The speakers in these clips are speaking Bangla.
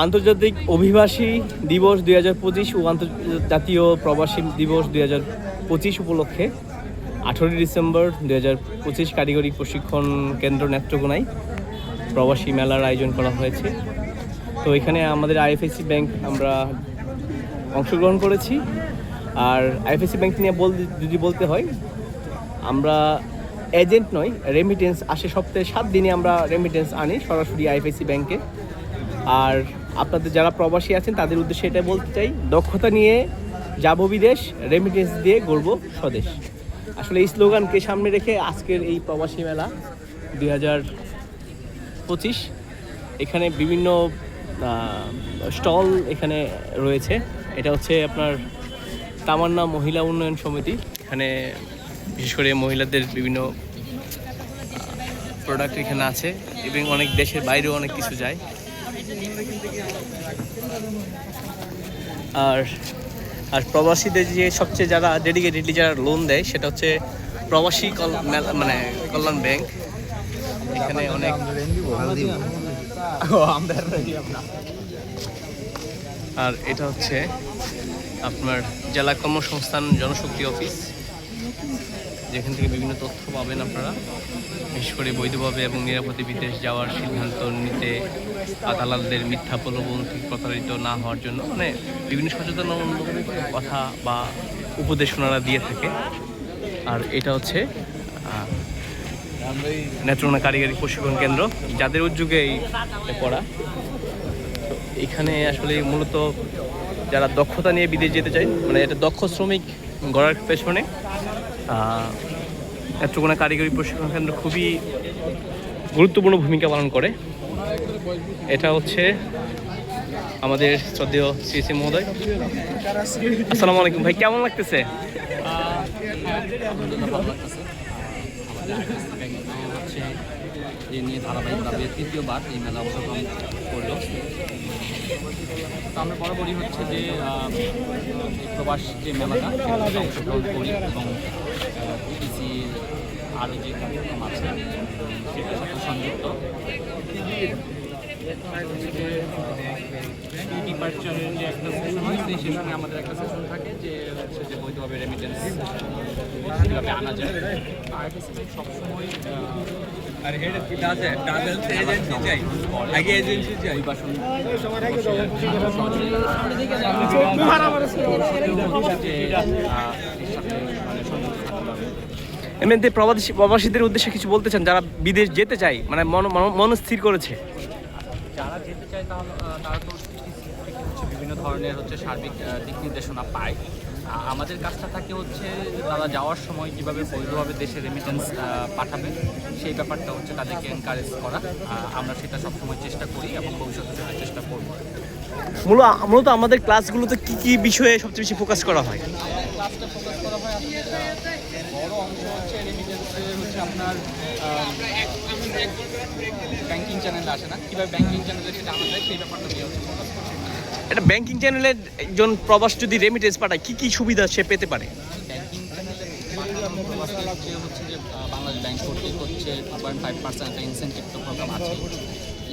আন্তর্জাতিক অভিবাসী দিবস দুই হাজার পঁচিশ ও আন্তর্জাতীয় প্রবাসী দিবস দুই হাজার পঁচিশ উপলক্ষে আঠেরোই ডিসেম্বর দুই হাজার পঁচিশ কারিগরি প্রশিক্ষণ কেন্দ্র নেত্রকোনায় প্রবাসী মেলার আয়োজন করা হয়েছে। তো এখানে আমাদের আইএফএসি ব্যাংক আমরা অংশগ্রহণ করেছি। আর আইএফএসি ব্যাংক নিয়ে বল যদি বলতে হয়, আমরা এজেন্ট নয় রেমিটেন্স আসে সপ্তাহে সাত দিনে আমরা রেমিটেন্স আনি সরাসরি আইএফএসি ব্যাংকে। আর আপনাদের যারা প্রবাসী আছেন, তাদের উদ্দেশ্যে এটা বলতে চাই, দক্ষতা নিয়ে যাব বিদেশ রেমিটেন্স দিয়ে গড়ব স্বদেশ। আসলে এই স্লোগানকে সামনে রেখে আজকের এই প্রবাসী মেলা দুই হাজার পঁচিশ, এখানে বিভিন্ন স্টল এখানে রয়েছে। এটা হচ্ছে আপনার তামান্না মহিলা উন্নয়ন সমিতি। এখানে বিশেষ করে মহিলাদের বিভিন্ন প্রোডাক্ট এখানে আছে এবং অনেক দেশের বাইরেও অনেক কিছু যায়। আর আর প্রবাসীদের যে সবচেয়ে যারা ডেডিকেটেডলি যারা লোন দেয়, সেটা হচ্ছে প্রবাসী মানে কল্যাণ ব্যাংক। এখানে অনেক আর এটা হচ্ছে আপনার জেলা কর্মসংস্থান জনশক্তি অফিস। যেখান থেকে বিভিন্ন তথ্য পাবেন আপনারা। বিশেষ করে বৈধভাবে এবং নিরাপদে বিদেশ যাওয়ার সিদ্ধান্ত নিতে আদালতদের মিথ্যা প্রলোভন থেকে প্রতারিত না হওয়ার জন্য। মানে বিভিন্ন সচেতনমূলক কথা বা উপদেশ ওনারা দিয়ে থাকে। আর এটা হচ্ছে আহ, নেত্রকোনা কারিগরি প্রশিক্ষণ কেন্দ্র যাদের উদ্যোগে এই পড়া। এখানে আসলে মূলত যারা দক্ষতা নিয়ে বিদেশ যেতে চায় মানে এটা দক্ষ শ্রমিক গড়ার পেছনে নেত্রকোনা কারিগরি প্রশিক্ষণ কেন্দ্র খুবই গুরুত্বপূর্ণ ভূমিকা পালন করে। এটা হচ্ছে আমাদের শ্রদ্ধেয় সিএসি মহোদয়। আসসালামু আলাইকুম ভাই কেমন লাগতেছে? এ নিয়ে ধারাবাহিকভাবে তৃতীয়বার এই মেলা অংশগ্রহণ করল তো আমরা বরাবরই হচ্ছে যে প্রবাস যে মেলাটা অংশগ্রহণ করি এবং পিসি আরও যে কার্যক্রম আছে সেটার সাথে সংযুক্ত। ডিপার্চারের যে একটা সেশন হয় সেই সেশনে আমাদের একটা সেশন থাকে যে হচ্ছে যে বৈধভাবে রেমিটেন্স কীভাবে আনা যায়। আর সবসময় আর হেড আছে ট্রাভেল এজেন্সি চাই। আগে এজেন্সি চাই। অভিবাসন এমনিতে প্রবাসী প্রবাসীদের উদ্দেশ্যে কিছু বলতে চান যারা বিদেশ যেতে চায় মানে মন মন- মনস্থির করেছে? যারা যেতে চায় তাহলে তারা তো বিভিন্ন ধরনের হচ্ছে সার্বিক দিক নির্দেশনা পায়। আমাদের কাজটা থাকে হচ্ছে তারা যাওয়ার সময় কীভাবে বৈধভাবে দেশে রেমিটেন্স পাঠাবে সেই ব্যাপারটা হচ্ছে তাদেরকে এনকারেজ করা। আমরা সেটা সবসময় চেষ্টা করি এবং ভবিষ্যতে সেটা চেষ্টা করব। মূলত মূলত আমাদের ক্লাসগুলোতে কি কি বিষয়ে সবচেয়ে বেশি ফোকাস করা হয়? ক্লাসটা ফোকাস করা হয় হচ্ছে রেমিটেন্সে হচ্ছে আপনার ব্যাংকিং চ্যানেলে আসে না। কীভাবে ব্যাংকিং চ্যানেলে সেটা আনা যায় সেই ব্যাপারটা নিয়ে হচ্ছে ফোকাস করছি। এটা ব্যাংকিং চ্যানেলের একজন প্রবাস যদি রেমিটেন্স পাঠায় কি কি সুবিধা সে পেতে পারে? যে হচ্ছে যে বাংলাদেশ ব্যাংক কর্তৃক হচ্ছে টু পয়েন্ট ফাইভ পার্সেন্ট একটা ইনসেন্টিভ তো প্রোগ্রাম আছে।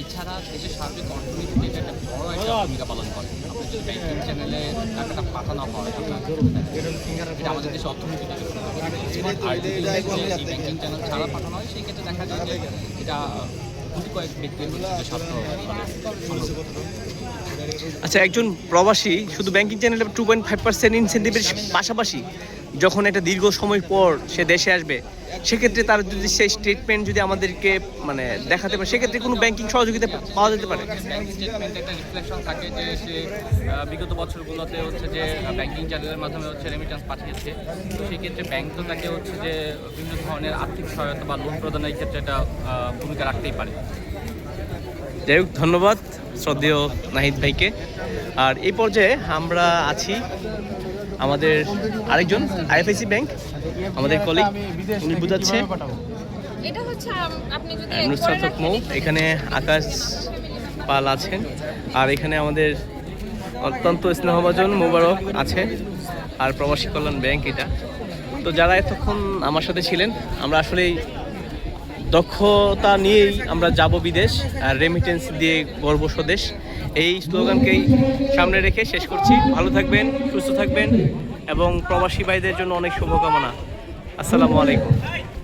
এছাড়া দেশের সার্বিক অর্থনীতিতে এটা একটা বড় একটা ভূমিকা পালন করে। আপনি যদি ব্যাংকিং চ্যানেলে টাকাটা পাঠানো হয় এটা আমাদের দেশের অর্থনীতিতে আচ্ছা একজন প্রবাসী শুধু ব্যাংকিং চ্যানেলে টু পয়েন্ট ফাইভ পার্সেন্ট ইনসেন্টিভের পাশাপাশি যখন একটা দীর্ঘ সময় পর সে দেশে আসবে সেক্ষেত্রে তার যদি সেই স্টেটমেন্ট যদি আমাদেরকে মানে দেখাতে পারে সেক্ষেত্রে কোনো ব্যাংকিং সহযোগিতা পাওয়া যেতে পারে? স্টেটমেন্টে একটা রিফ্লেকশন থাকে যে সে বিগত বছরগুলোতে হচ্ছে যে ব্যাংকিং চ্যানেলের মাধ্যমে হচ্ছে রেমিটেন্স পাঠিয়েছে। তো সেক্ষেত্রে ব্যাংক তো তাকে হচ্ছে যে বিভিন্ন ধরনের আর্থিক সহায়তা বা লোন প্রদানের ক্ষেত্রে এটা ভূমিকা রাখতেই পারে। যাই হোক ধন্যবাদ শ্রদ্ধেয় নাহিদ ভাইকে। আর এই পর্যায়ে আমরা আছি আমাদের আরেকজন আইএফআইসি ব্যাংক আমাদের কলিগ উনি বুঝাচ্ছে। নুসরাত মৌ এখানে আকাশ পাল আছেন। আর এখানে আমাদের অত্যন্ত স্নেহভাজন মোবারক আছে আর প্রবাসী কল্যাণ ব্যাংক এটা। তো যারা এতক্ষণ আমার সাথে ছিলেন আমরা আসলেই দক্ষতা নিয়েই আমরা যাব বিদেশ, আর রেমিটেন্স দিয়ে গর্ব স্বদেশ। এই স্লোগানকেই সামনে রেখে শেষ করছি। ভালো থাকবেন, সুস্থ থাকবেন, এবং প্রবাসী ভাইদের জন্য অনেক শুভকামনা। আসসালামু আলাইকুম।